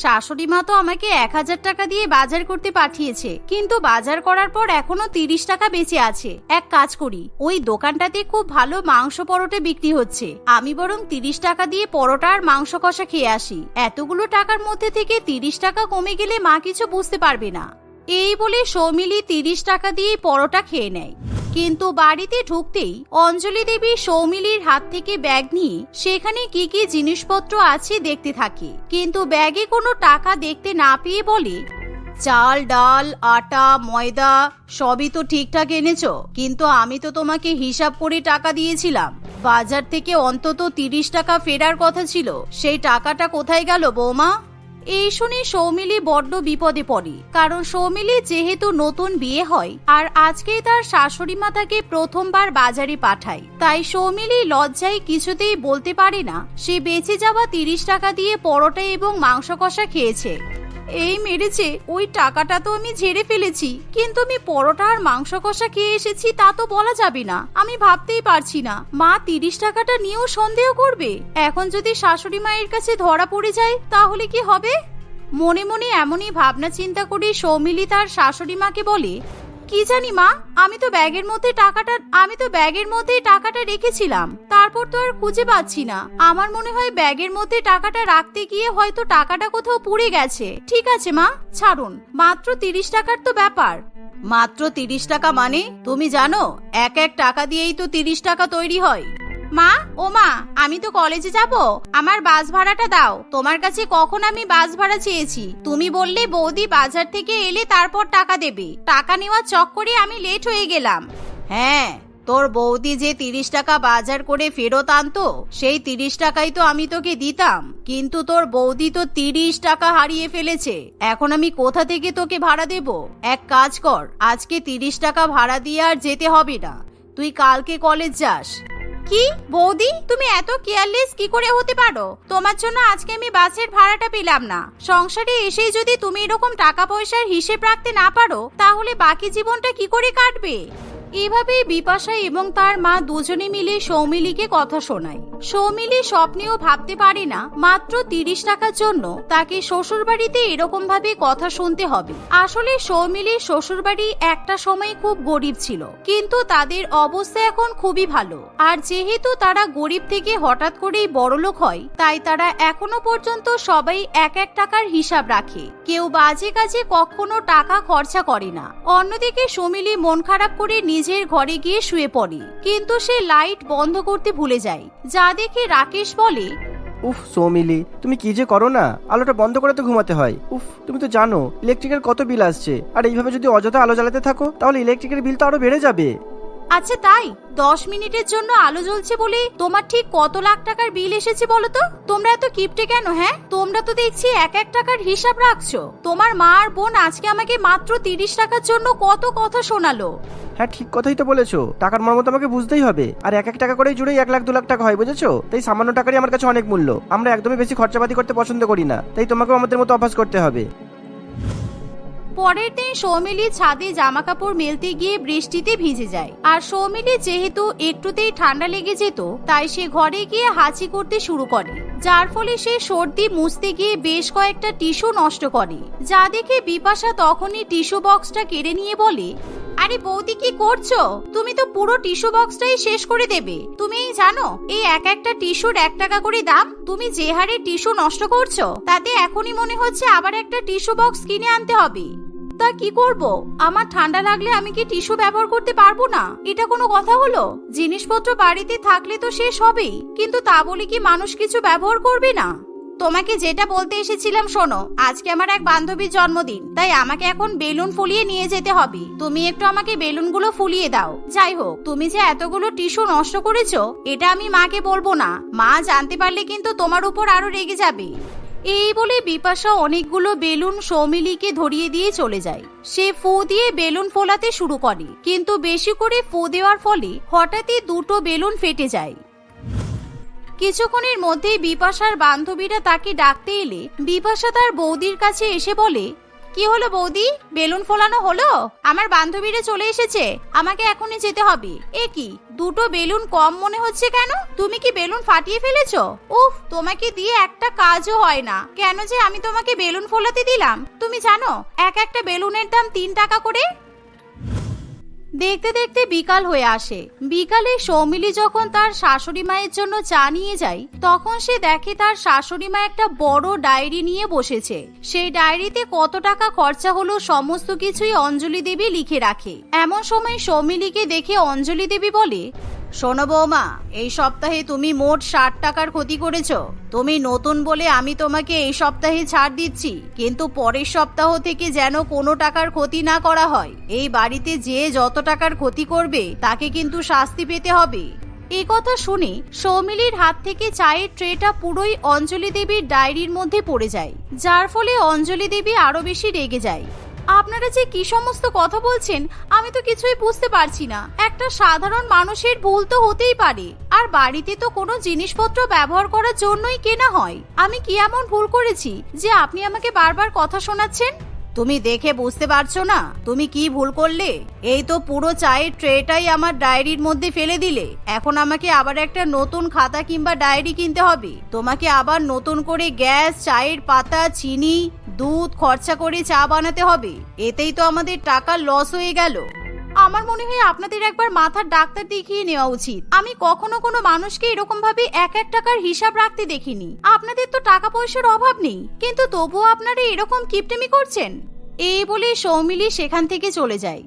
শাশুড়ি মা তো আমাকে এক হাজার টাকা দিয়ে বাজার করতে পাঠিয়েছে, কিন্তু বাজার করার পর এখনও তিরিশ টাকা বেঁচে আছে। এক কাজ করি, ওই দোকানটাতে খুব ভালো মাংস পরোটা বিক্রি হচ্ছে। আমি বরং তিরিশ টাকা দিয়ে পরোটা আর মাংস কষা খেয়ে আসি। এতগুলো টাকার মধ্যে থেকে তিরিশ টাকা কমে গেলে মা কিছু বুঝতে পারবে না। এই বলে সৌমিলি তিরিশ টাকা দিয়ে পরোটা খেয়ে নেয়। কিন্তু বাড়িতে ঢুকতেই অঞ্জলি দেবী সৌমিলির হাত থেকে ব্যাগ নিয়ে সেখানে কি কি জিনিসপত্র আছে দেখতে থাকে। কিন্তু ব্যাগে কোনো টাকা দেখতে না পেয়ে বলে, চাল, ডাল, আটা, ময়দা, সবই তো ঠিকঠাক এনেছ, কিন্তু আমি তো তোমাকে হিসাব করে টাকা দিয়েছিলাম। বাজার থেকে অন্তত তিরিশ টাকা ফেরার কথা ছিল, সেই টাকাটা কোথায় গেল বৌমা? এই শুনে সৌমিলি বড্ড বিপদে পড়ে, কারণ সৌমিলি যেহেতু নতুন বিয়ে হয় আর আজকেই তার শাশুড়ি মাতাকে প্রথমবার বাজারে পাঠায়, তাই সৌমিলি লজ্জায় কিছুতেই বলতে পারে না, সে বেঁচে যাওয়া তিরিশ টাকা দিয়ে পরোটা এবং মাংস কষা খেয়েছে। এই মেরেছে, ওই টাকাটা তো আমি ঝেড়ে ফেলেছি। কিন্তু আমি পরোটা আর মাংস কষা খেয়ে এসেছি, তা তো বলা যাবে না। আমি ভাবতেই পারছি না। মা তিরিশ টাকাটা নিয়েও সন্দেহ করবে? এখন যদি শাশুড়ি মায়ের কাছে ধরা পড়ে যায়, তাহলে কি হবে? মনে মনে এমনই ভাবনা চিন্তা করে সৌমিলি তার শাশুড়ি মাকে বলে কি জানি, মা? আমি তো ব্যাগের মধ্যে টাকাটা, আমি তো ব্যাগের মধ্যে টাকাটা রেখেছিলাম। তারপর তো আর খুঁজে পাচ্ছি না। আমার মনে হয় ব্যাগের মধ্যে টাকাটা রাখতে গিয়ে হয়তো টাকাটা কোথাও পুড়ে গেছে। ঠিক আছে, মা? ছাড়ুন। মাত্র তিরিশ টাকার তো ব্যাপার। মাত্র তিরিশ টাকা মানে? তুমি জানো, এক এক টাকা দিয়েই তো তিরিশ টাকা তৈরি হয়। মা, ও মা, আমি তো কলেজে যাব। আমার বাস ভাড়াটা দাও। তোমার কাছে কখন আমি বাস ভাড়া চেয়েছি? তুমি বললে বৌদি বাজার থেকে এলে তারপর টাকা দেবে। টাকা নেওয়ার চক্করে আমি লেট হয়ে গেলাম। হ্যাঁ তোর বৌদি যে তিরিশ টাকা বাজার করে ফেরত আনতো, সেই তিরিশ টাকাই তো আমি তোকে দিতাম। কিন্তু তোর বৌদি তো তিরিশ টাকা হারিয়ে ফেলেছে। এখন আমি কোথা থেকে তোকে ভাড়া দেব? এক কাজ কর, আজকে তিরিশ টাকা ভাড়া দিয়ে আর যেতে হবে না। তুই কালকে কলেজ যাস। কি? বৌদি, তুমি এত কেয়ারলেস কি করে হতে পারো? তোমার জন্য আজকে আমি বাসের ভাড়াটা পেলাম না। সংসারে এসেই যদি তুমি এরকম টাকা পয়সার হিসেব রাখতে না পারো, তাহলে বাকি জীবনটা কি করে কাটবে? এভাবেই বিপাশা এবং তার মা দুজনে মিলে সৌমিলিকে কথা শোনায়। সৌমিলি স্বপ্নেও ভাবতে পারে না, মাত্র তিরিশ টাকার জন্য তাকে শ্বশুর বাড়িতে এরকম ভাবে কথা শুনতে হবে। আসলে সৌমিলির শ্বশুর বাড়ি একটা সময় খুব গরিব ছিল, কিন্তু তাদের অবস্থা এখন খুবই ভালো। আর যেহেতু তারা গরিব থেকে হঠাৎ করেই বড়লোক হয়, তাই তারা এখনও পর্যন্ত সবাই এক এক টাকার হিসাব রাখে। কেউ বাজে কাজে কখনো টাকা খরচা করে না। অন্যদিকে সৌমিলি মন খারাপ করে নিজের ঘরে গিয়ে শুয়ে পড়ে। কিন্তু সে লাইট বন্ধ করতে ভুলে যায়। যা দেখে রাকেশ বলে, উফ, সৌমিলি, তুমি কি যে করো না? আলোটা বন্ধ করে তো ঘুমাতে হয়। উফ, তুমি তো জানো ইলেকট্রিকের কত বিল আসছে। আর এইভাবে যদি অযথা আলো জ্বালাতে থাকো, তাহলে ইলেকট্রিকের বিল তো আরও বেড়ে যাবে। আচ্ছা তাই? দশ মিনিটের জন্য আলো জ্বলছে বলে তোমার ঠিক কত লাখ টাকার বিল এসেছে বলো তো? তোমরা এত কিপটে কেন হ্যাঁ? তোমরা তো দেখছি এক এক টাকার হিসাব রাখছো। তোমার মা আর বোন আজকে আমাকে মাত্র তিরিশ টাকার জন্য কত কথা শোনালো। হ্যাঁ ঠিক কথাই তো বলেছ। টাকার মর্ম তো আমাকে বুঝতেই হবে। আর এক এক টাকা করেই জুড়েই এক লাখ, দু লাখ টাকা হয়, বুঝেছ? তাই সামান্য টাকারই আমার কাছে অনেক মূল্য। আমরা একদমই বেশি খরচাপাতি করতে পছন্দ করি না। তাই তোমাকেও আমাদের মতো অভ্যাস করতে হবে। পরের দিন সৌমিলি ছাদে জামা কাপড় মেলতে গিয়ে বৃষ্টিতে ভিজে যায়। আর সৌমিলি যেহেতু একটুতেই ঠান্ডা লেগে যেত, তাই সে ঘরে গিয়ে হাঁচি করতে শুরু করে। যার ফলে সে সর্দি মুছতে গিয়ে বেশ কয়েকটা টিস্যু নষ্ট করে। যা দেখে বিপাশা তখনই টিস্যু বক্সটা কেড়ে নিয়ে বলে আরে বৌদি কি করছ? তুমি তো পুরো টিস্যু বক্সটাই শেষ করে দেবে। তুমি এই জানো, এই এক একটা টিস্যুর এক টাকা করে দাম তুমি যে হারে টিস্যু নষ্ট করছ, তাতে এখনই মনে হচ্ছে আবার একটা টিস্যু বক্স কিনে আনতে হবে। তা কি করব? আমার ঠান্ডা লাগলে আমি কি টিস্যু ব্যবহার করতে পারব না? এটা কোনো কথা হলো? জিনিসপত্র বাড়িতে থাকলে তো শেষ হবেই, কিন্তু তা বলে কি মানুষ কিছু ব্যবহার করবে না? তোমাকে যেটা বলতে এসেছিলাম শোনো, আজকে আমার এক বান্ধবীর জন্মদিন, তাই আমাকে এখন বেলুন ফুলিয়ে নিয়ে যেতে হবে। তুমি একটু আমাকে বেলুনগুলো ফুলিয়ে দাও। যাই হোক, তুমি যে এতগুলো টিস্যু নষ্ট করেছ, এটা আমি মাকে বলব না। মা জানতে পারলে কিন্তু তোমার উপর আরও রেগে যাবে। এই বলে বিপাশা অনেকগুলো বেলুন সৌমিলিকে ধরিয়ে দিয়ে চলে যায়। সে ফু দিয়ে বেলুন ফোলাতে শুরু করে, কিন্তু বেশি করে ফু দেওয়ার ফলে হঠাৎই দুটো বেলুন ফেটে যায়। কিছুক্ষণের মধ্যেই বিপাশার বান্ধবীরা তাকে ডাকতে এলে বিপাশা তার বৌদির কাছে এসে বলে, কি হলো বৌদি? বেলুন ফোলানো হলো? আমার বান্ধবীরা চলে এসেছে। আমাকে এখনই যেতে হবে। এ কি, দুটো বেলুন কম মনে হচ্ছে কেন? তুমি কি বেলুন ফাটিয়ে ফেলেছ? উফ, তোমাকে দিয়ে একটা কাজও হয় না। কেন যে আমি তোমাকে বেলুন ফোলাতে দিলাম? তুমি জানো, এক একটা বেলুনের দাম তিন টাকা করে? দেখতে দেখতে বিকাল হয়ে আসে। বিকালে সৌমিলি যখন তার শাশুড়ি মায়ের জন্য চা নিয়ে যায়, তখন সে দেখে তার শাশুড়ি মা একটা বড় ডায়েরি নিয়ে বসেছে। সেই ডায়েরিতে কত টাকা খরচা হলো সমস্ত কিছুই অঞ্জলি দেবী লিখে রাখে। এমন সময় সৌমিলিকে দেখে অঞ্জলি দেবী বলে শোনো বৌমা, এই সপ্তাহে তুমি মোট ষাট টাকার ক্ষতি করেছ। তুমি নতুন বলে আমি তোমাকে এই সপ্তাহে ছাড় দিচ্ছি, কিন্তু পরের সপ্তাহ থেকে যেন কোনো টাকার ক্ষতি না করা হয়। এই বাড়িতে যে যত টাকার ক্ষতি করবে, তাকে কিন্তু শাস্তি পেতে হবে। এ কথা শুনে সৌমিলির হাত থেকে চায়ের ট্রেটা পুরোই অঞ্জলি দেবীর ডায়েরির মধ্যে পড়ে যায়, যার ফলে অঞ্জলি দেবী আরও বেশি রেগে যায়। আপনারা যে কি সমস্ত কথা বলছেন, আমি তো কিছুই বুঝতে পারছি না। একটা সাধারণ মানুষের ভুল তো হতেই পারে। আর বাড়িতে তো কোনো জিনিসপত্র ব্যবহার করার জন্যই কেনা হয়। আমি কি এমন ভুল করেছি যে আপনি আমাকে বারবার কথা শোনাচ্ছেন? তুমি দেখে বুঝতে পারছ না, তুমি কি ভুল করলে? এই তো পুরো চায়ের ট্রেটাই আমার ডায়েরির মধ্যে ফেলে দিলে। এখন আমাকে আবার একটা নতুন খাতা কিংবা ডায়েরি কিনতে হবে। তোমাকে আবার নতুন করে গ্যাস, চায়ের পাতা, চিনি দুধ, খরচা করে চা বানাতে হবে। এতেই তো আমাদের টাকা লস হয়ে গেল। আমার মনে হয় আপনাদের একবার মাথার ডাক্তার দেখিয়ে নেওয়া উচিত। আমি কখনো কোনো মানুষকে এরকম ভাবে এক এক টাকার হিসাব রাখতে দেখিনি। আপনাদের তো টাকা পয়সার অভাব নেই। কিন্তু তবুও আপনারা এরকম কিপটেমি করছেন? এই বলে সৌমিলি সেখান থেকে চলে যায়।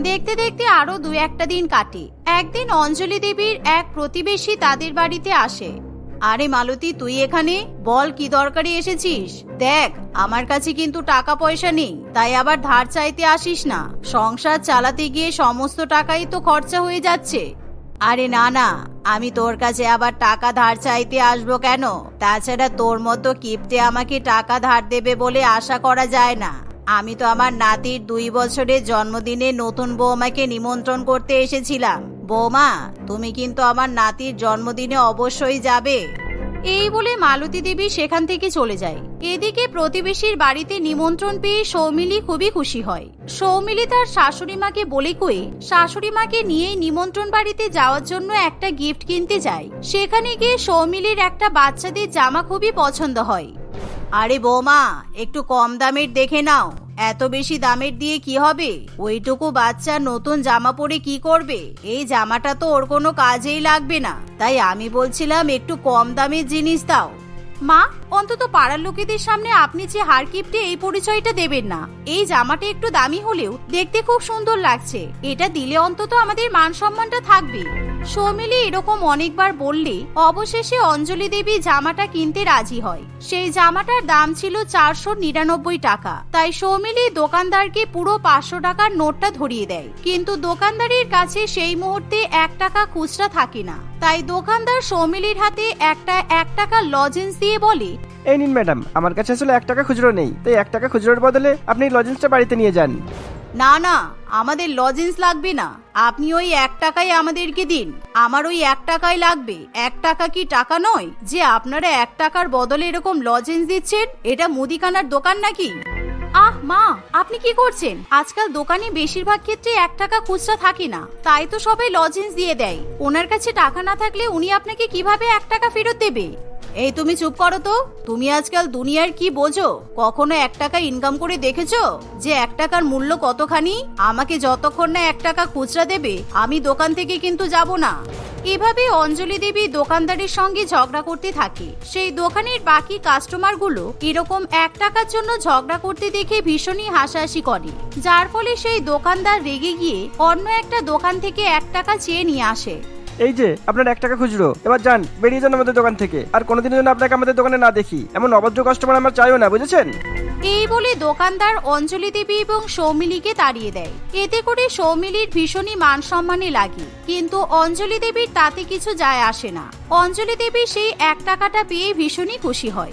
দেখতে দেখতে আরও দু একটা দিন কাটে। একদিন অঞ্জলি দেবীর এক প্রতিবেশী তাদের বাড়িতে আসে। আরে মালতী, তুই এখানে? বল, কি দরকারে এসেছিস? দেখ, আমার কাছে কিন্তু টাকা পয়সা নেই, তাই আবার ধার চাইতে আসিস না। সংসার চালাতে গিয়ে সমস্ত টাকাই তো খরচা হয়ে যাচ্ছে। আরে না না, আমি তোর কাছে আবার টাকা ধার চাইতে আসব কেন? তাছাড়া তোর মতো কিপটে আমাকে টাকা ধার দেবে বলে আশা করা যায় না। আমি তো আমার নাতির দুই বছরের জন্মদিনে নতুন বৌমাকে নিমন্ত্রণ করতে এসেছিলাম। বৌমা, তুমি কিন্তু আমার নাতির জন্মদিনে অবশ্যই যাবে। এই বলে মালতী দেবী সেখান থেকে চলে যায়। এদিকে প্রতিবেশীর বাড়িতে নিমন্ত্রণ পেয়ে সৌমিলি খুবই খুশি হয়। সৌমিলি তার শাশুড়ি মাকে বলে কয়ে শাশুড়ি মাকে নিয়েই নিমন্ত্রণ বাড়িতে যাওয়ার জন্য একটা গিফট কিনতে যায়। সেখানে গিয়ে সৌমিলির একটা বাচ্চাদের জামা খুবই পছন্দ হয়। আরে বৌমা, একটু কম দামের দেখে নাও। এত বেশি দামের দিয়ে কি হবে? ওইটুকু বাচ্চা নতুন জামা পরে কি করবে? এই জামাটা তো ওর কোনো কাজেই লাগবে না। তাই আমি বলছিলাম, একটু কম দামের জিনিস দাও। মা, অন্তত পাড়ার লোকেদের সামনে আপনি যে হার কিপটে এই পরিচয়টা দেবেন না। এই জামাটা একটু দামি হলেও দেখতে খুব সুন্দর লাগছে। এটা দিলে অন্তত আমাদের মান সম্মানটা থাকবে। সৌমিলি এরকম অনেকবার বললে অবশেষে অঞ্জলি দেবী জামাটা কিনতে রাজি হয়। সেই জামাটার দাম ছিল চারশো নিরানব্বই টাকা। তাই সৌমিলি দোকানদারকে পুরো পাঁচশো টাকার নোটটা ধরিয়ে দেয়। কিন্তু দোকানদারের কাছে সেই মুহূর্তে এক টাকা খুচরা থাকে না। তাই দোকানদার সৌমিলির হাতে একটা এক টাকা লজেন্স দিয়ে বলে এই নিন ম্যাডাম আমার কাছে আসলে এক টাকা খুচরো নেই। তাই এক টাকা খুচরোর বদলে আপনি লজেন্সটা বাড়িতে নিয়ে যান। না না আমাদের লজেন্স লাগবে না। আপনি ওই এক টাকাই আমাদেরকে দিন। আমার ওই এক টাকাই লাগবে। এক টাকা কি টাকা নয়? যে আপনারা এক টাকার বদলে এরকম লজেন্স দিচ্ছেন, এটা মুদিখানার দোকান নাকি? আহ, মা, আপনি কি করছেন? আজকাল দোকানে বেশিরভাগ ক্ষেত্রে এক টাকা খুচরা থাকে না। তাই তো সবাই লজেন্স দিয়ে দেয়। ওনার কাছে টাকা না থাকলে উনি আপনাকে কীভাবে এক টাকা ফেরত দেবে? এই তুমি চুপ করো তো। তুমি আজকাল দুনিয়ার কি বোঝো? কখনো এক টাকা ইনকাম করে দেখেছ? যে এক টাকার মূল্য কতখানি? আমাকে যতক্ষণ না এক টাকা খুচরা দেবে, আমি দোকান থেকে কিন্তু যাব না। এভাবে অঞ্জলি দেবী দোকানদারের সঙ্গে ঝগড়া করতে থাকে। সেই দোকানের বাকি কাস্টমারগুলো এরকম এক টাকার জন্য ঝগড়া করতে দেখে ভীষণই হাসাহাসি করে। যার ফলে সেই দোকানদার রেগে গিয়ে অন্য একটা দোকান থেকে এক টাকা চেয়ে নিয়ে আসে। এই যে, আপনার এক টাকা খুচরো। এবার যান, বেরিয়ে যান আমাদের দোকান থেকে। আর কোনোদিনের জন্য আপনাকে আমাদের দোকানে না দেখি। এমন অভদ্র কাস্টমার আমার চাইও না, বুঝেছেন? এই বলে দোকানদার অঞ্জলি দেবী এবং সৌমিলিকে তাড়িয়ে দেয়। এতে করে সৌমিলির ভীষণই মান সম্মানে লাগে। কিন্তু অঞ্জলি দেবীর তাতে কিছু যায় আসে না। অঞ্জলি দেবী সেই এক টাকাটা পেয়ে ভীষণই খুশি হয়।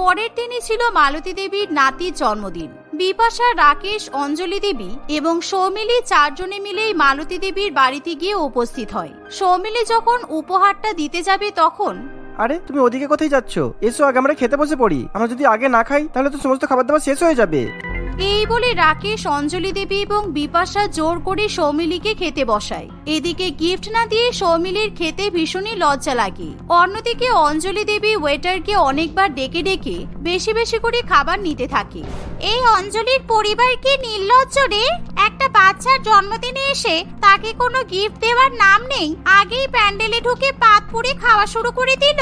পরের দিনই ছিল মালতী দেবীর নাতির জন্মদিন। বিপাশা, রাকেশ, অঞ্জলি দেবী এবং সৌমিলি চারজনে মিলেই মালতী দেবীর বাড়িতে গিয়ে উপস্থিত হয়। সৌমিলি যখন উপহারটা দিতে যাবে তখন আরে, তুমি ওদিকে কোথায় যাচ্ছ? এসো আগে, আমরা খেতে বসে পড়ি। আমরা যদি আগে না খাই, তাহলে তো সমস্ত খাবার দাবার শেষ হয়ে যাবে। এই বলে রাকেশ, অঞ্জলি দেবী এবং বিপাশা জোর করে সৌমিলিকে খেতে বসায়। এদিকে গিফট না দিয়ে সৌমিলির খেতে ভীষণই লজ্জা লাগে। অন্যদিকে অঞ্জলি দেবী ওয়েটারকে অনেকবার ডেকে ডেকে বেশি বেশি করে খাবার নিতে থাকে। এই অঞ্জলির পরিবার কি নির্লজ্জ রে একটা বাচ্চার জন্মদিনে এসে তাকে কোনো গিফট দেওয়ার নাম নেই, আগেই প্যান্ডেলে ঢুকে পাত পুড়ে খাওয়া শুরু করে দিল।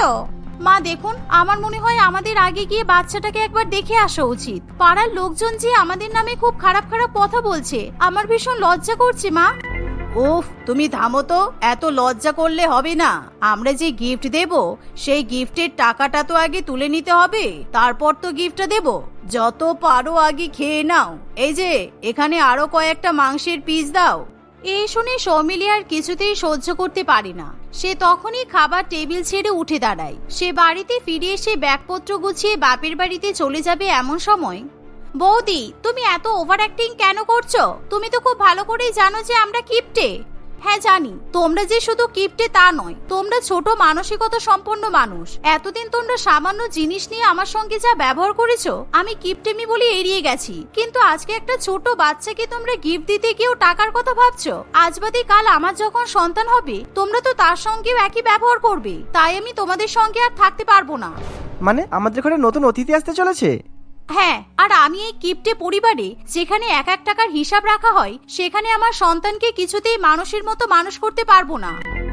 মা, দেখুন, আমার মনে হয় আমাদের আগে গিয়ে বাচ্চাটাকে একবার দেখে আসা উচিত। পাড়ার লোকজন যে আমাদের নামে খুব খারাপ খারাপ কথা বলছে, আমার ভীষণ লজ্জা করছে, মা। উফ, তুমি থামো তো, এত লজ্জা করলে হবে না। আমরা যে গিফট দেব, সেই গিফটের টাকাটা তো আগে তুলে নিতে হবে, তারপর তো গিফটটা দেব। যত পারো আগে খেয়ে নাও। এই যে, এখানে আরও কয়েকটা মাংসের পিস দাও। এই শুনে সৌমিলি আর কিছুতেই সহ্য করতে পারে না। সে তখনই খাবার টেবিল ছেড়ে উঠে দাঁড়ায়। সে বাড়িতে ফিরে এসে ব্যাগপত্র গুছিয়ে বাপের বাড়িতে চলে যাবে এমন সময় বৌদি, তুমি এত ওভার অ্যাক্টিং কেন করছ? তুমি তো খুব ভালো করেই জানো যে আমরা কিপটে। হ্যাঁ জানি, তোমরা যে শুধু কিপটে তা নয়, তোমরা ছোট মানসিকতা সম্পন্ন মানুষ। এতদিন তোমরা সামান্য জিনিস নিয়ে আমার সঙ্গে যা ব্যবহার করেছ, আমি কিপটেমি বলে এড়িয়ে গেছি। কিন্তু আজকে একটা ছোট বাচ্চাকে তোমরা গিফট দিতে গিয়েও টাকার কথা ভাবছ? আজ বাদে কাল আমার যখন সন্তান হবে, তোমরা তো তার সঙ্গেও একই ব্যবহার করবে। তাই আমি তোমাদের সঙ্গে আর থাকতে পারব না। মানে আমাদের ঘরে নতুন অতিথি আসতে চলেছে? হ্যাঁ আর আমি এই কিপটে পরিবারে যেখানে এক এক টাকার হিসাব রাখা হয়, সেখানে আমার সন্তানকে কিছুতেই মানুষের মতো মানুষ করতে পারব না।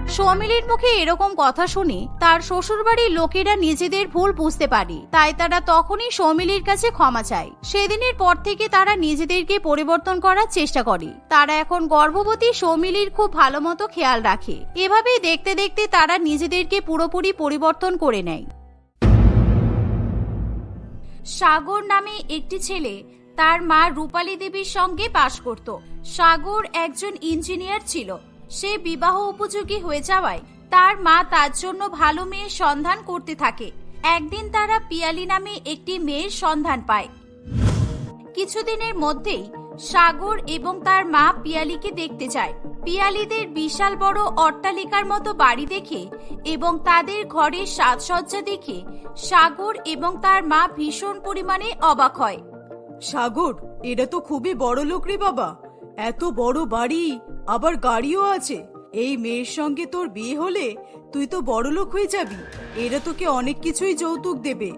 সৌমিলির মুখে এরকম কথা শুনে তার শ্বশুরবাড়ির লোকেরা নিজেদের ভুল বুঝতে পারে। তাই তারা তখনই সৌমিলির কাছে ক্ষমা চায়। সেদিনের পর থেকে তারা নিজেদেরকে পরিবর্তন করার চেষ্টা করে। তারা এখন গর্ভবতী সৌমিলির খুব ভালো মতো খেয়াল রাখে। এভাবেই দেখতে দেখতে তারা নিজেদেরকে পুরোপুরি পরিবর্তন করে নেয়। সাগর নামে একটি ছেলে তার মা রূপালী দেবীর সঙ্গে বাস করত। সাগর একজন ইঞ্জিনিয়ার ছিল। সে বিবাহ উপযোগী হয়ে যাওয়ায় তার মা তার জন্য ভালো মেয়ের সন্ধান করতে থাকে। একদিন তারা পিয়ালি নামে একটি মেয়ের সন্ধান পায়। কিছুদিনের মধ্যেই সাগর এবং তার মা পিয়ালিকে দেখতে যায়। পিয়ালিদের বিশাল বড় অট্টালিকার মতো বাড়ি দেখে এবং তাদের ঘরের সাজসজ্জা দেখে সাগর এবং তার মা ভীষণ পরিমাণে অবাক হয়। সাগর এটা তো খুবই বড় লোক রে বাবা। এত বড় বাড়ি আবার গাড়িও আছে। এই মেয়ের সঙ্গে তোর বিয়ে হলে তুই তো বড় লোক হয়ে যাবি। এরা তোকে অনেক কিছুই যৌতুক দেবে।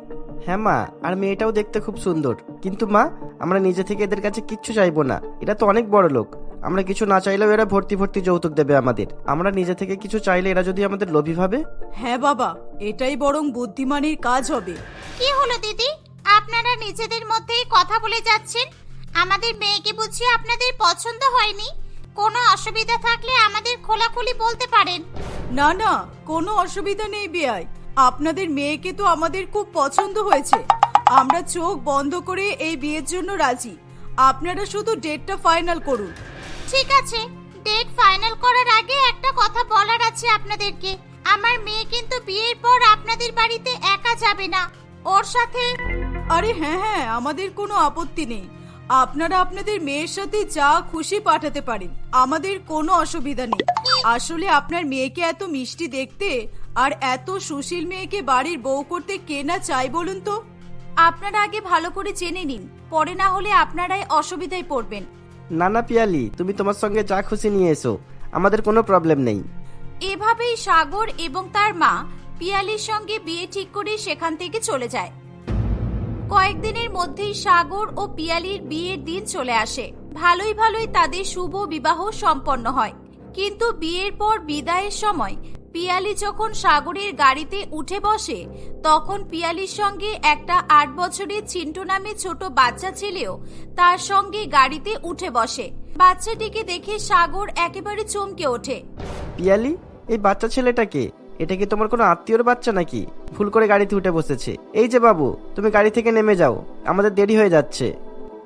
হ্যাঁ মা আর মেয়েটাও দেখতে খুব সুন্দর। কিন্তু মা আমরা নিজে থেকে এদের কাছে কিচ্ছু চাইব না। এটা তো অনেক বড় লোক। আমরা কিছু না চাইলেও এরা ভর্তি ভর্তি যৌতুক দেবে আমাদের। আমরা নিজে থেকে কিছু চাইলে এরা যদি আমাদের লোভী ভাবে? হ্যাঁ বাবা এটাই বরং বুদ্ধিমানের কাজ হবে। কি হলো দিদি? আপনারা নিজেদের মধ্যেই কথা বলে যাচ্ছেন? আমাদের মেয়েকে বুঝি আপনাদের পছন্দ হয়নি? কোনো অসুবিধা থাকলে আমাদের খোলাখুলি বলতে পারেন। না না কোনো অসুবিধা নেই বেয়াই। আপনাদের মেয়েকে তো আমাদের খুব পছন্দ হয়েছে। আমরা চোখ বন্ধ করে এই বিয়ের জন্য রাজি। আপনারা শুধু ডেটটা ফাইনাল করুন। ঠিক আছে। ডেট ফাইনাল করার আগে একটা কথা বলার আছে আপনাদেরকে। আমার মেয়ে কিন্তু বিয়ের পর আপনাদের বাড়িতে একা যাবে না। ওর সাথে আরে হ্যাঁ হ্যাঁ আমাদের কোনো আপত্তি নেই। আপনারা আপনাদের মেয়ের সাথে যা খুশি পাঠাতে পারেন। আমাদের কোনো অসুবিধা নেই। আসলে আপনার মেয়েকে এত মিষ্টি দেখতে আর এত সুশীল মেয়েকে বাড়ির বউ করতে কে না চাই বলুন তো? আপনারা আগে ভালো করে জেনে নিন। পরে না হলে আপনারাই অসুবিধায় পড়বেন। না না পিয়ালি, তুমি তোমার সঙ্গে যা খুশি নিয়ে এসো। আমাদের কোনো প্রবলেম নেই। এভাবেই সাগর এবং তার মা পিয়ালির সঙ্গে বিয়ে ঠিক করে সেখান থেকে চলে যায়। কয়েকদিনের মধ্যেই সাগর ও পিয়ালির বিয়ের দিন চলে আসে। ভালোই ভালোই তাদের শুভ বিবাহ সম্পন্ন হয়। কিন্তু বিয়ের পর বিদায়ের সময় পিয়ালি যখন সাগরের গাড়িতে উঠে বসে তখন পিয়ালির সঙ্গে একটা আট বছরের চিন্টু নামে ছোট বাচ্চা ছেলেও তার সঙ্গে গাড়িতে উঠে বসে। বাচ্চাটিকে দেখে সাগর একেবারে চমকে ওঠে। পিয়ালি এই বাচ্চা ছেলেটাকে এটা কি তোমার কোনো আত্মীয়র বাচ্চা নাকি? ভুল করে গাড়িতে উঠে বসেছে। এই যে বাবু তুমি গাড়ি থেকে নেমে যাও। আমাদের দেরি হয়ে যাচ্ছে।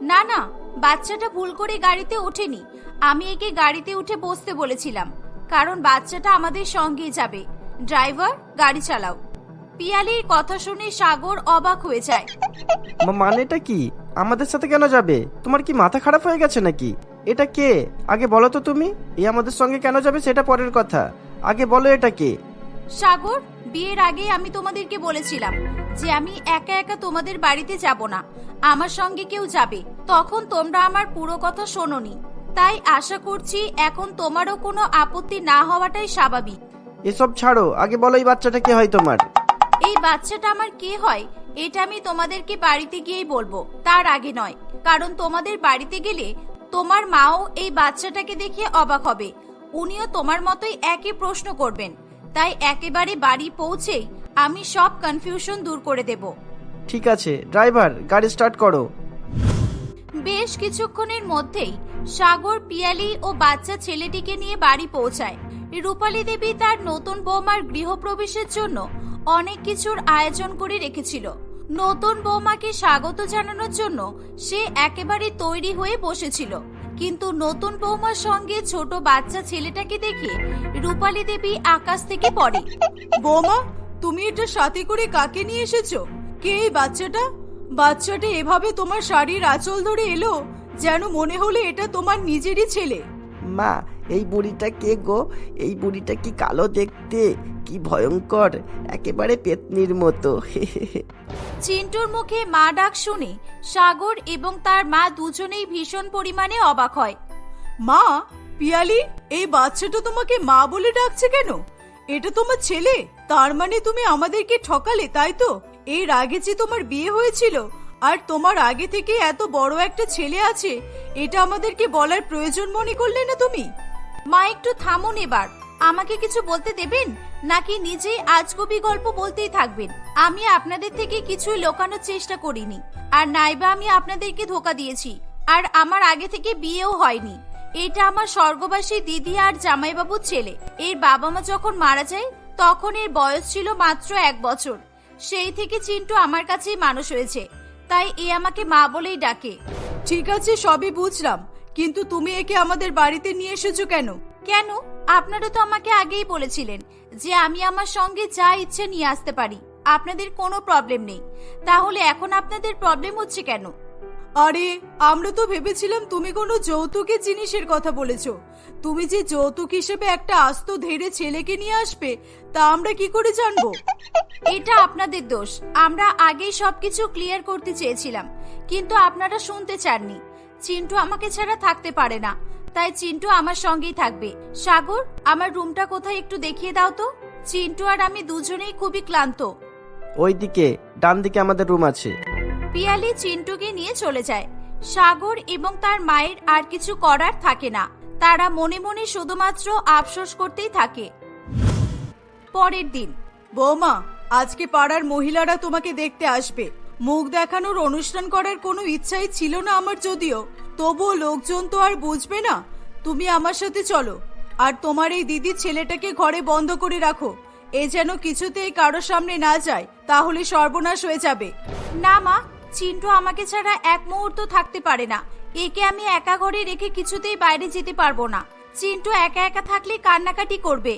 না না বাচ্চাটা ভুল করে গাড়িতে ওঠেনি। আমি একে গাড়িতে উঠে বসতে বলেছিলাম। কারণ বাচ্চাটা আমাদের সঙ্গে যাবে। ড্রাইভার গাড়ি চালাও। পিয়ালির কথা শুনে সাগর অবাক হয়ে যায়। মা- মানেটা কি? আমাদের সাথে কেন যাবে? তোমার কি মাথা খারাপ হয়ে গেছে নাকি? এটা কে? আগে বলো তো তুমি এ আমাদের সঙ্গে কেন যাবে সেটা পরের কথা। আগে বলো এটা কে? সাগর বিয়ের আগে আমি তোমাদেরকে বলেছিলাম যে আমি একা একা তোমাদের বাড়িতে যাব না। আমার সঙ্গে কেউ যাবে। তখন তোমরা আমার পুরো কথা শোনোনি। তাই আশা করছি এখন তোমারও কোনো আপত্তি না হওয়াটাই স্বাভাবিক। এসব ছাড়ো আগে বলো এই বাচ্চাটা কে হয় তোমার। এই বাচ্চাটা আমার কে হয় এটা আমি তোমাদেরকে বাড়িতে গিয়েই বলব তার আগে নয়। কারণ তোমাদের বাড়িতে গেলে তোমার মাও এই বাচ্চাটাকে দেখে অবাক হবে। উনিও তোমার মতোই একই প্রশ্ন করবেন। তাই একেবারে বাড়ি পৌঁছেই আমি সব কনফিউশন দূর করে দেব। ঠিক আছে ড্রাইভার গাড়ি স্টার্ট করো। বেশ কিছুক্ষণের মধ্যেই সাগর, পিয়ালি ও বাচ্চা ছেলেটিকে নিয়ে বাড়ি পৌঁছায়। রূপালী দেবী তার নতুন বৌমার গৃহপ্রবেশের জন্য অনেক কিছুর আয়োজন করে রেখেছিল। নতুন বৌমাকে স্বাগত জানানোর জন্য সে একেবারে তৈরি হয়ে বসেছিল। কিন্তু নতুন বৌমার সঙ্গে ছোট বাচ্চা ছেলেটাকে দেখে রূপালী দেবী আকাশ থেকে পড়ে। বৌমা, তুমি এটা সাথে করে কাকে নিয়ে এসেছ? কে এই বাচ্চাটা? বাচ্চাটা এভাবে তোমার শাড়ির আঁচল ধরে এলো যেন মনে হলো এটা তোমার নিজেরই ছেলে। মা এই বুড়িটা কে গো? এই বুড়িটা কি কালো দেখতে? কি ভয়ঙ্কর একেবারে পেতনির মতো। চিন্টুর মুখে মা ডাক শুনে সাগর এবং তার মা দুজনেই ভীষণ পরিমাণে অবাক হয়। মা পিয়ালি এই বাচ্চাটা তোমাকে মা বলে ডাকছে কেন? এটা তোমার ছেলে তার মানে তুমি আমাদেরকে ঠকালে তাই তো? এর আগে যে তোমার বিয়ে হয়েছিল, আর তোমার আগে থেকে এত বড় একটা ছেলে আছে, এটা আমাদেরকে বলার প্রয়োজন মনে করলে না তুমি? মা, একটু থামুন এবার। আমাকে কিছু বলতে দেবেন? নাকি নিজেই আজগবি গল্প বলতেই থাকবেন? আমি আপনাদের থেকে কিছুই লোকানোর চেষ্টা করিনি, আর নাইবা আমি আপনাদেরকে ধোকা দিয়েছি, আর আমার আগে থেকে বিয়েও হয়নি। এটা আমার স্বর্গবাসী দিদি আর জামাইবাবুর ছেলে। এর বাবা মা যখন মারা যায়, তখন এর বয়স ছিল মাত্র এক বছর। সেই থেকে চিন্টু আমার কাছেই মানুষ হয়েছে। তাই এ আমাকে মা বলেই ডাকে। ঠিক আছে সবই বুঝলাম। কিন্তু তুমি একে আমাদের বাড়িতে নিয়ে এসেছ কেন? কেন? আপনারা তো আমাকে আগেই বলেছিলেন যে আমি আমার সঙ্গে যা ইচ্ছে নিয়ে আসতে পারি। আপনাদের কোনো প্রবলেম নেই। তাহলে এখন আপনাদের প্রবলেম হচ্ছে কেন? আরে আমরা তো ভেবেছিলাম তুমি কোনো যৌতুকের জিনিসের কথা বলেছ। তুমি যে যৌতুক হিসেবে একটা আস্ত ধেড়ে ছেলেকে নিয়ে আসবে তা আমরা কি করে জানব? এটা আপনাদের দোষ। আমরা আগেই সবকিছু ক্লিয়ার করতে চেয়েছিলাম কিন্তু আপনারা শুনতে চাননি। চিন্টু আমাকে ছাড়া থাকতে পারে না তাই চিন্টু আমার সঙ্গেই থাকবে। সাগর আমার রুমটা কোথায় একটু দেখিয়ে দাও তো। চিন্টু আর আমি দুজনেই খুবই ক্লান্ত। ওইদিকে ডান দিকে আমাদের রুম আছে। পিয়ালি চিন্টুকে নিয়ে চলে যায়। সাগর এবং তার মায়ের আর কিছু করার থাকে না। তারা মনে মনে শুধুমাত্র আফসোস করতেই থাকে। পরের দিন, বৌমা, আজকে পাড়ার মহিলারা তোমাকে দেখতে আসবে। মুখ দেখানোর অনুষ্ঠান করার কোনো ইচ্ছাই ছিল না আমার যদিও। তবুও লোকজন তো আর বুঝবে না। তুমি আমার সাথে চলো। আর তোমার এই দিদির ছেলেটাকে ঘরে বন্ধ করে রাখো। এ যেন কিছুতেই কারোর সামনে না যায়, তাহলে সর্বনাশ হয়ে যাবে। না মা চিন্টু আমাকে ছাড়া এক মুহূর্ত থাকতে পারে না। একে আমি একা ঘরে রেখে কিছুতেই বাইরে যেতে পারব না। চিন্টু একা একা থাকলে কান্নাকাটি করবে।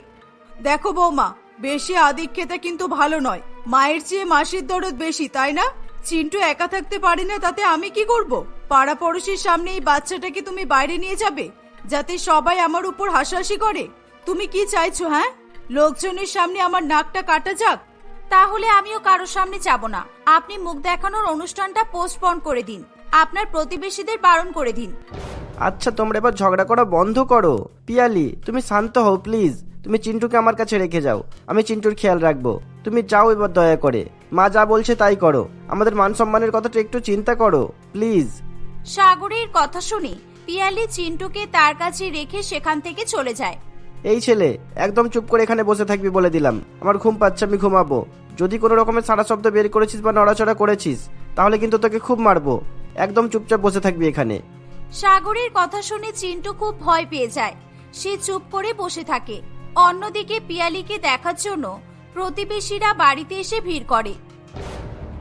দেখো বৌমা, বেশি আদিক্ষেতা কিন্তু ভালো নয়। মায়ের চেয়ে মাসির দরদ বেশি, তাই না? চিন্টু একা থাকতে পারে না, তাতে আমি কি করব? পাড়া পড়োশির সামনে এই বাচ্চাটাকে তুমি বাইরে নিয়ে যাবে, যাতে সবাই আমার উপর হাসাহাসি করে? তুমি কি চাইছো হ্যাঁ? লোকজনের সামনে আমার নাকটা কাটা যাক। তাহলে আমিও কারোর সামনে যাব না। আপনি মুখ দেখানোর অনুষ্ঠানটা পোস্টপন করে দিন। আপনার প্রতিবেশীদের বারণ করে দিন। আচ্ছা তোমরা এবার ঝগড়া করা বন্ধ করো। পিয়ালি তুমি শান্ত হও প্লিজ তুমি চিন্টুকে আমার কাছে রেখে যাও। আমি চিন্টুর খেয়াল রাখব। তুমি যাও এবার দয়া করে। মা যা বলছে তাই করো। আমাদের মান সম্মানের কথাটা একটু চিন্তা করো প্লিজ সাগরের কথা শুনে পিয়ালি চিন্টুকে তার কাছে রেখে সেখান থেকে চলে যায়। এই ছেলে একদম চুপ করে এখানে বসে থাকবি বলে দিলাম। আমার ঘুম পাচ্ছে আমি ঘুমাবো। যদি কোনো রকমের সারা শব্দ বের করেছিস বা নড়াচড়া করেছিস তাহলে কিন্তু তোকে খুব মারবো। একদম চুপচাপ বসে থাকবি এখানে। সাগরের কথা শুনে চিন্টু খুব ভয় পেয়ে যায়। সে চুপ করে বসে থাকে। অন্যদিকে পিয়ালিকে দেখার জন্য প্রতিবেশীরা বাড়িতে এসে ভিড় করে।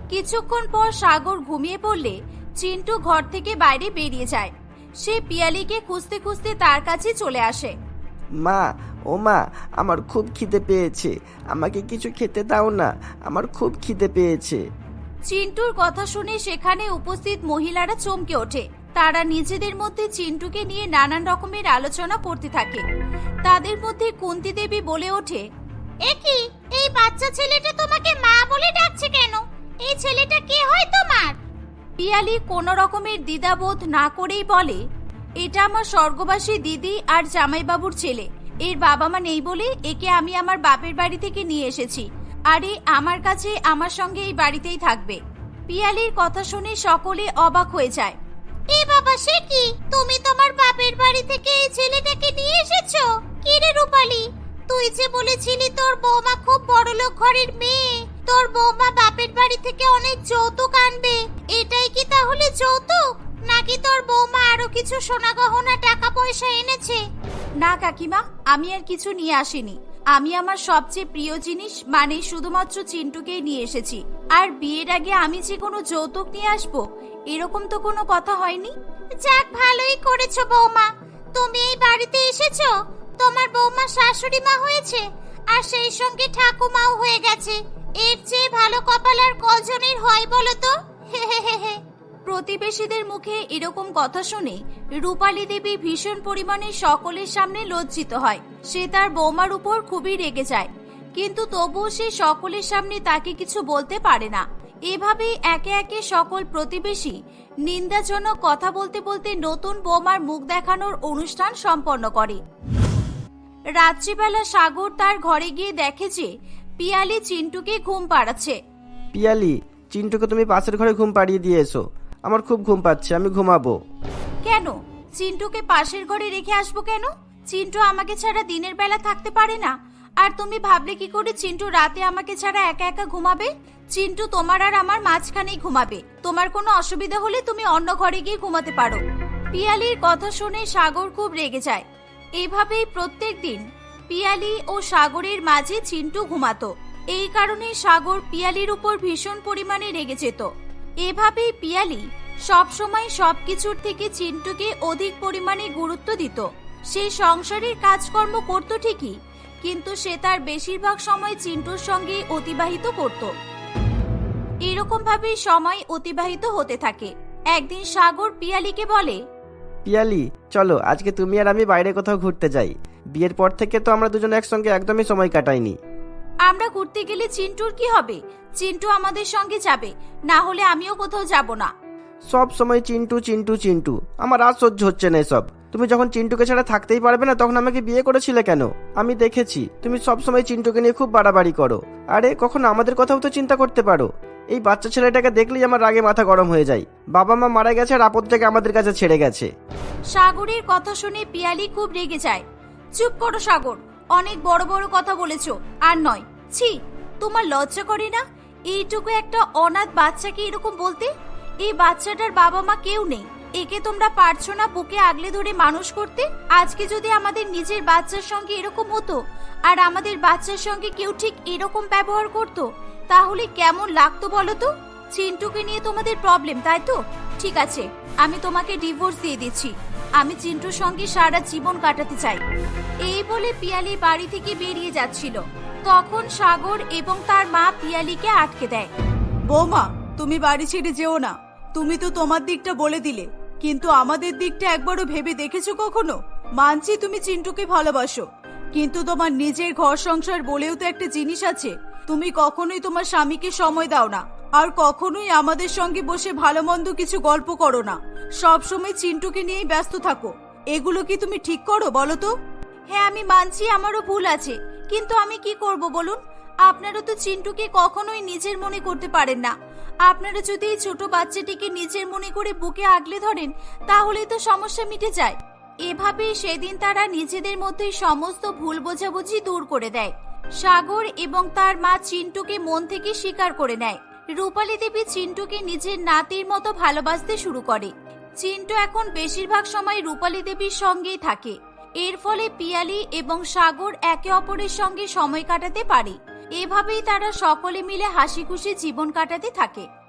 কিছুক্ষণ পর সাগর ঘুমিয়ে পড়লে চিন্টু ঘর থেকে বাইরে বেরিয়ে যায়। সে পিয়ালিকে খুঁজতে খুঁজতে তার কাছে চলে আসে। মা ও মা আমার খুব খিদে পেয়েছে। আমাকে কিছু খেতে দাও না আমার খুব খিদে পেয়েছে। চিন্টুর কথা শুনে সেখানে উপস্থিত মহিলারা চমকে ওঠে। তারা নিজেদের মধ্যে চিন্টুকে নিয়ে নানান রকমের আলোচনা করতে থাকে। তাদের মধ্যে কুন্তি দেবী বলে ওঠে একি এই বাচ্চা ছেলেটা তোমাকে মা বলে ডাকছে কেন? এই ছেলেটা কে হয় তোমার? পিয়ালি কোনো রকমের দ্বিধাবোধ না করেই বলে এটা আমার স্বর্গবাসী দিদি আর জামাইবাবুর ছেলে। এর বাবা মা নেই বলে একে আমি আমার বাপের বাড়ি থেকে নিয়ে এসেছি। আর, আমার কাছে আমার সঙ্গে এই বাড়িতেই থাকবে। পিয়ালির কথা শুনে সকলে অবাক হয়ে যায়। এ বাবা, সে কি? তুমি তোমার বাপের বাড়ি থেকে এই ছেলেটাকে নিয়ে এসেছ? কি রে রূপালী? তুই যে বলেছিলি তোর বৌমা খুব বড়লোক ঘরের মেয়ে। তোর বৌমা বাপের বাড়ি থেকে অনেক যৌতুক আনবে। এটাই কি তাহলে যৌতুক? নাকি তোর বৌমা আরও কিছু সোনা গহনা, টাকা পয়সা এনেছে? না, কাকিমা, আমি আর কিছু নিয়ে আসিনি। আমি আমার সবচেয়ে প্রিয় জিনিস মানে শুধুমাত্র চিন্টুকেই নিয়ে এসেছি। আর বিয়ের আগে আমি যে কোনো যৌতুক নিয়ে আসব, এরকম তো কোনো কথা হয়নি? যাক, ভালোই করেছ বৌমা। তুমি এই বাড়িতে এসেছ? তোমার বৌমা শাশুড়ি মা হয়েছে, আর সেই সঙ্গে ঠাকুমাও হয়ে গেছে। এর চেয়ে ভালো কপাল আর কজনের হয় বলো তো? প্রতিবেশীদের মুখে এরকম কথা শুনে রূপালী দেবী ভীষণ পরিমাণে সকলের সামনে লজ্জিত হয়। সে তার বৌমার উপর খুবই রেগে যায়। কিন্তু তবুও সে সকলের সামনে তাকে কিছু বলতে পারে না। এভাবেই একে একে সকল প্রতিবেশী নিন্দাজনক কথা বলতে বলতে নতুন বৌমার মুখ দেখানোর অনুষ্ঠান সম্পন্ন করে। রাত্রিবেলা সাগর তার ঘরে গিয়ে দেখে যে পিয়ালি চিন্টুকে ঘুম পাড়াচ্ছে। পিয়ালি, চিন্টুকে তুমি পাশের ঘরে ঘুম পাড়িয়ে দিয়ে এসো। আমার খুব ঘুম পাচ্ছে, আমি ঘুমাবো। কেন? চিন্টুকে পাশের ঘরে রেখে আসব কেন? চিন্টু আমাকে ছাড়া দিনের বেলা থাকতে পারে না। আর তুমি ভাবলে কি করে চিন্টু রাতে আমাকে ছাড়া একা একা ঘুমাবে? চিন্টু তোমার আর আমার মাঝখানেই ঘুমাবে। তোমার কোনো অসুবিধা হলে তুমি অন্য ঘরে গিয়ে ঘুমাতে পারো। পিয়ালির কথা শুনে সাগর খুব রেগে যায়। এভাবেই প্রত্যেক দিন পিয়ালি ও সাগরের মাঝে চিন্টু ঘুমাতো। এই কারণে সাগর পিয়ালির উপর ভীষণ পরিমাণে রেগে যেত। এভাবেই পিয়ালি সবসময় সবকিছুর থেকে চিন্টুকে অধিক পরিমাণে গুরুত্ব দিত। সে সংসারের কাজকর্ম করত ঠিকই, কিন্তু সে তার বেশিরভাগ সময় চিন্টুর সঙ্গে অতিবাহিত করত। এরকম ভাবেই সময় অতিবাহিত হতে থাকে। একদিন সাগর পিয়ালিকে বলে, পিয়ালি, চলো, আজকে তুমি আর আমি বাইরে কোথাও ঘুরতে যাই। বিয়ের পর থেকে তো আমরা দুজন একসঙ্গে একদমই সময় কাটাইনি। আমরা ঘুরতে গেলে চিন্টুর কি হবে? চিন্টু আমাদের সঙ্গে যাবে না হলে আমিও কোথাও যাব না। সব সময় চিন্টু চিন্টু চিন্টু। আমার আর সহ্য হচ্ছে না এসব। তুমি যখন চিন্টুকে ছাড়া থাকতেই পারবে না তখন আমাকে বিয়ে করেছিলে কেন? আমি দেখেছি তুমি সব সময় চিন্টুকে নিয়ে খুব বাড়াবাড়ি করো। আরে কখন আমাদের কথাও তো চিন্তা করতে পারো। এই বাচ্চা ছেলেটাকে দেখলেই আমার রাগে মাথা গরম হয়ে যায়। বাবা মা মারা গেছে আর আপদটাকে আমাদের কাছে ছেড়ে গেছে। সাগরের কথা শুনে পিয়ালি খুব রেগে যায়। চুপ করো সাগর। অনেক বড় বড় কথা বলেছ, আর নয়। ছি, তোমার লজ্জা করে না? এইটুকু একটা অনাথ বাচ্চাকে এরকম বলতে? এই বাচ্চাটার বাবা মা কেউ নেই। একে তোমরা পারছ না বুকে আগলে ধরে মানুষ করতে? আজকে যদি আমাদের নিজের বাচ্চার সঙ্গে এরকম হতো, আর আমাদের বাচ্চার সঙ্গে কেউ ঠিক এরকম ব্যবহার করত, তাহলে কেমন লাগতো বলো তো? চিন্টুকে নিয়ে তোমাদের প্রবলেম তাই তো? ঠিক আছে, আমি তোমাকে ডিভোর্স দিয়ে দিচ্ছি। আমি চিন্টুর সঙ্গে সারা জীবন কাটাতে চাই। এই বলে পিয়ালি বাড়ি থেকে বেরিয়ে যাচ্ছিল। তখন সাগর এবং তার মা পিয়ালিকে আটকে দেয়। বৌমা, তুমি বাড়ি ছেড়ে যেও না। তুমি তো তোমার দিকটা বলে দিলে। কিন্তু আমাদের দিকটা একবারও ভেবে দেখেছ কখনো? মানছি তুমি চিন্টুকে ভালোবাসো। কিন্তু তোমার নিজের ঘর সংসার বলেও তো একটা জিনিস আছে। তুমি কখনোই তোমার স্বামীকে সময় দাও না। আর কখনোই আমাদের সঙ্গে বসে ভালো মন্দ কিছু গল্প করো না। সব সময় চিন্টুকে নিয়েই ব্যস্ত থাকো। এগুলো কি তুমি ঠিক করো বলো তো? হ্যাঁ আমি মানছি, আমারও ভুল আছে। কিন্তু আমি কি করব বলুন? আপনারা তো চিন্টুকে কখনোই নিজের মনে করতে পারেন না। আপনারা যদি এই ছোট বাচ্চাটিকে নিজের মনে করে বুকে আগলে ধরেন, তাহলেই তো সমস্যা মিটে যায়। এভাবেই সেদিন তারা নিজেদের মধ্যে সমস্ত ভুল বোঝাবুঝি দূর করে দেয়। সাগর এবং তার মা চিন্টুকে মন থেকে স্বীকার করে নেয়। রূপালী দেবী চিন্টুকে নিজের নাতির মতো ভালোবাসতে শুরু করে। চিন্টু এখন বেশিরভাগ সময় রূপালী দেবীর সঙ্গেই থাকে। এর ফলে পিয়ালি এবং সাগর একে অপরের সঙ্গে সময় কাটাতে পারে। এভাবেই তারা সকলে মিলে হাসি খুশি জীবন কাটাতে থাকে।